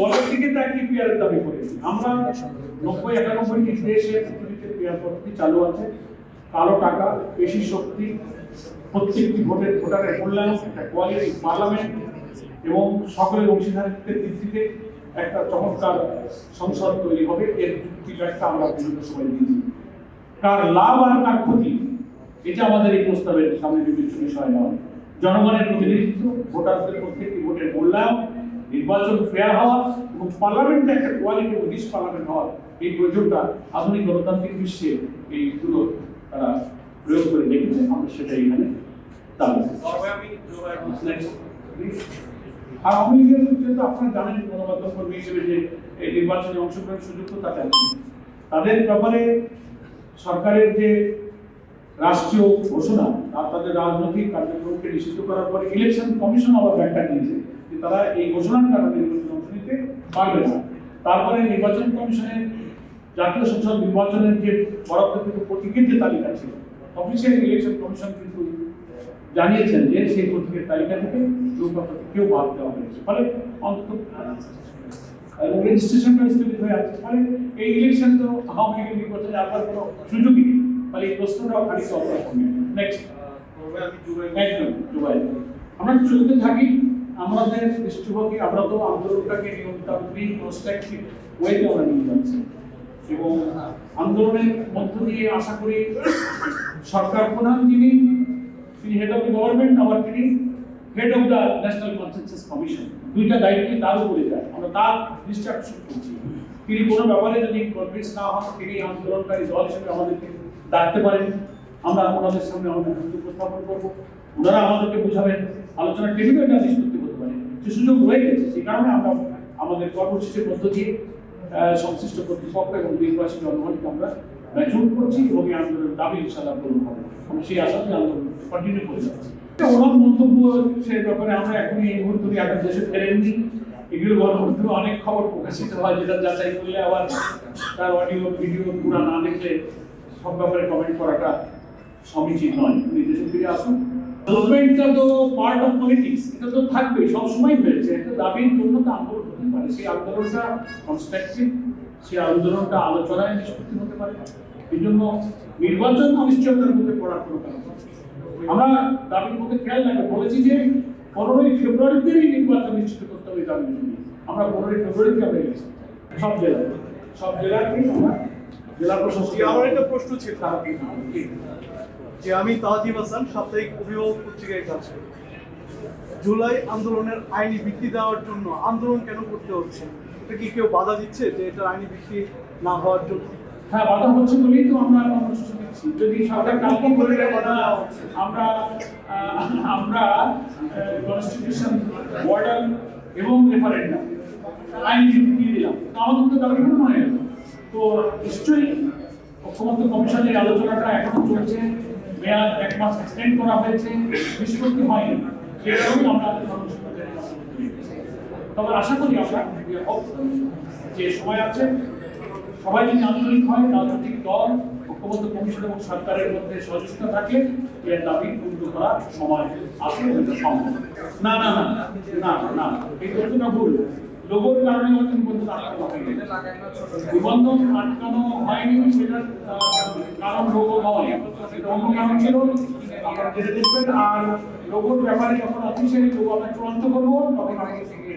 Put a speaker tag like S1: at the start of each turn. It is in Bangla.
S1: দলের দিকে তাকিয়ে পিয়ারের দাবি করেছি। আমরা নব্বই একানব্বইটি দেশে পৃথিবীতে পিয়ার পদ্ধতি চালু আছে। কালো টাকা পেশি শক্তি, প্রত্যেকটি ভোটের ভোটারের মূল্যায়ন একটা কোয়ালিটি পার্লামেন্ট এবং সকলের অংশীদারিত্বের ভিত্তিতে একটা চমৎকার সংসদ তৈরি হবে। এর একটা আমরা বিভিন্ন সময় দিয়েছি। কার লাভ আর কার ক্ষতি, এটা আমাদের এই প্রস্তাবের সামনে বিবেচ্য বিষয় নয়। জনগণের প্রতিনিধিত্ব, ভোটারদের প্রত্যেকটি ভোটের মূল্যায়ন নির্বাচন ফেয়ার হওয়া এবং পার্লামেন্টে একটা কোয়ালিটি এবং ডিস পার্লামেন্ট হওয়ার এই প্রয়োজনটা আধুনিক গণতান্ত্রিক বিশ্বে এইগুলো তারা প্রয়োগ করে দেখেছে আমরা সেটা এখানে আর আওয়ামী লীগের যেহেতু আপনারা জানেন গণমাধ্যম কর্মী হিসেবে যে এই নির্বাচনে অংশগ্রহণের সুযোগ তো তাদের তাদের ব্যাপারে সরকারের যে রাষ্ট্রীয় ঘোষণা আর তাদের রাজনৈতিক কার্যক্রমকে নিষিদ্ধ করার পরে ইলেকশন কমিশন আবার ব্যাখ্যা দিয়েছে। যে তারা এই ঘোষণার কারণে নির্বাচনে অংশ নিতে পারবে না। তারপরে নির্বাচন কমিশনের জাতীয় সংসদ নির্বাচনের যে বরাদ্দকৃত প্রতীকের যে তালিকা ছিল অফিসিয়াল ইলেকশন কমিশন কিন্তু জানিয়েছেন যে সেই প্রতীকের তালিকা থেকে কেউ বাদ দেওয়া হয়েছে। ফলে অন্তত রেজিস্ট্রেশনটা স্থগিত হয়ে আছে। ফলে এই ইলেকশন তো আওয়ামী লীগের নির্বাচনে আসার কোনো সুযোগই নেই। ফলে এই প্রশ্নটাও খানিক অগ্রসর নেক্সট আমরা চলতে থাকি দৃষ্টিভঙ্গি আমরা তো আন্দোলনটাকে নিয়মতান্ত্রিক প্রস্ট্রাকটিভ ওয়েতে আমরা নিয়ে যাচ্ছি এবং আন্দোলনের মধ্য দিয়ে আশা করি সরকার প্রধান যিনি, তিনি হেড অফ দ্য গভর্নমেন্ট আবার তিনি head of the national consensus commission দুইটা দায়িত্বই তার উপরে যায়। আমরা তার দৃষ্টি করছি। তিনি কোনো ব্যাপারে যদি কনভিন্স না হন, তিনি আন্দোলনকারী দল হিসেবে আমাদেরকে ডাকতে পারেন। আমরা ওনাদের সামনে আমাদের উপস্থাপন করব। ওনারা আমাদেরকে বুঝাবেন। আলোচনা টেবিলে এটা পারে যে সুযোগ রয়ে গেছে সেই কারণে আমরা আমাদের কর্মসূচির মধ্য দিয়ে সংশ্লিষ্ট কর্তৃপক্ষ এবং নির্বাচী জনগণকে আমরা ম্যাচুর করছি এবং এই আন্দোলনের দাবি ইনশাল্লাহ পূরণ হবে। আমরা সেই আশাতে আন্দোলন কন্টিনিউ করে যাচ্ছি। ওনার মন্তব্য সে ব্যাপারে আমরা এখনই এই মুহূর্তে এখন দেশে ফেরেননি। এগুলো গণমাধ্যমে অনেক খবর প্রকাশিত হয়, যেটা যাচাই করলে আবার তার অডিও, ভিডিও পুরা না দেখলে সব ব্যাপারে কমেন্ট করাটা সমীচীন নয়। উনি দেশে ফিরে আসুন। ডেভেলপমেন্টটা তো পার্ট অফ পলিটিক্স এটা তো থাকবে সব সময় হয়েছে। একটা দাবির জন্য তো আন্দোলন হতে পারে। সেই আন্দোলনটা কনস্ট্রাকটিভ সেই আন্দোলনটা আলোচনায় নিষ্পত্তি হতে পারে। এই জন্য নির্বাচন অনিশ্চয়তার মধ্যে পড়ার কোনো কারণ আমরা দাবির মধ্যে খেয়াল রাখব। বলেছি যে পনেরোই ফেব্রুয়ারিতেই নির্বাচন নিশ্চিত করতে হবে জন্য। আমরা পনেরোই ফেব্রুয়ারিতে আমরা সব জেলায়। সব জেলাতেই আমরা জেলা প্রশাসক
S2: জি, আমার একটা প্রশ্ন ছিল। যে আমি তাজিম হাসান সাপ্তাহিক অভিভাবক পত্রিকায় কাজ করি। জুলাই আন্দোলনের আইনি ভিত্তি দেওয়ার জন্য আন্দোলন কেন করতে হচ্ছে? এটা কি কেউ বাধা দিচ্ছে যে এটার আইনি ভিত্তি না হওয়ার জন্য?
S1: হ্যাঁ বাধা হচ্ছে বলেই তো আমরা কর্মসূচি দিচ্ছি যদি সরকার কালকে বাধা আমরা আমরা কনস্টিটিউশন মডেল এবং রেফারেন্ডাম আইন ভিত্তি দিয়ে দিলাম। তো আমাদের তো দাবি পূরণ হয়ে তো নিশ্চয়ই ঐক্যমত্য কমিশনের আলোচনাটা এখনও চলছে। মেয়াদ এক মাস এক্সটেন্ড করা হয়েছে। নিষ্পত্তি হয়নি। সেই আমরা তবে আশা করি আমরা যে সময় আছে, সবাই যদি আন্তরিক হয় রাজনৈতিক দল, ঐক্যবদ্ধ কমিশন এবং সরকারের মধ্যে সহযোগিতা থাকে। এর দাবি পূর্ণ করার সময় আসলে সম্ভব। না না না না না, এই তথ্যটা ভুল। লোগোর কারণে হয়তো নিবন্ধন আটকানো হয়নি সেটার কারণ লোগো নয় অন্য কারণ ছিল আপনারা যেটা দেখবেন, আর লোগোর ব্যাপারে যখন অফিসিয়ালি লোগো আমরা চূড়ান্ত করব, তখন আমাদের থেকে